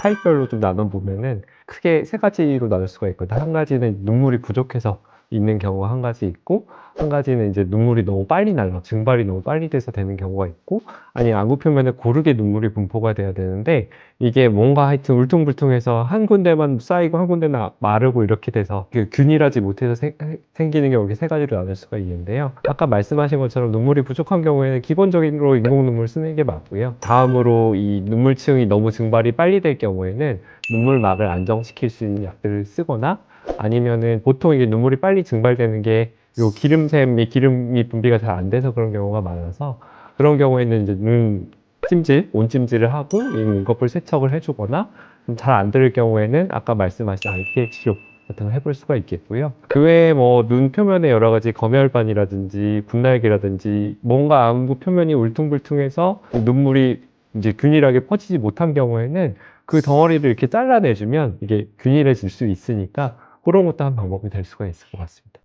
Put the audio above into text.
타입별로 좀 나눠보면은 크게 세 가지로 나눌 수가 있거든. 한 가지는 눈물이 부족해서 있는 경우가 한 가지 있고, 한 가지는 이제 눈물이 너무 빨리 날라, 증발이 너무 빨리 돼서 되는 경우가 있고, 아니 안구 표면에 고르게 눈물이 분포가 돼야 되는데, 이게 뭔가 하여튼 울퉁불퉁해서 한 군데만 쌓이고 한 군데는 마르고 이렇게 돼서 그 균일하지 못해서 생, 생기는 경우 이렇게 세 가지로 나눌 수가 있는데요. 아까 말씀하신 것처럼 눈물이 부족한 경우에는 기본적으로 인공 눈물 쓰는 게 맞고요. 다음으로 이 눈물층이 너무 증발이 빨리 될 경우에는 눈물막을 안정시킬 수 있는 약들을 쓰거나 아니면은 보통 이게 눈물이 빨리 증발되는 게 요 기름샘이 기름이 분비가 잘 안 돼서 그런 경우가 많아서 그런 경우에는 이제 눈 찜질, 온찜질을 하고 이 눈꺼풀 세척을 해주거나 잘 안 들을 경우에는 아까 말씀하신 IPL 치료 같은 걸 해볼 수가 있겠고요. 그 외에 뭐 눈 표면에 여러 가지 검열반이라든지 분날개라든지 뭔가 안구 표면이 울퉁불퉁해서 눈물이 이제 균일하게 퍼지지 못한 경우에는 그 덩어리를 이렇게 잘라내주면 이게 균일해질 수 있으니까 그런 것도 한 방법이 될 수가 있을 것 같습니다.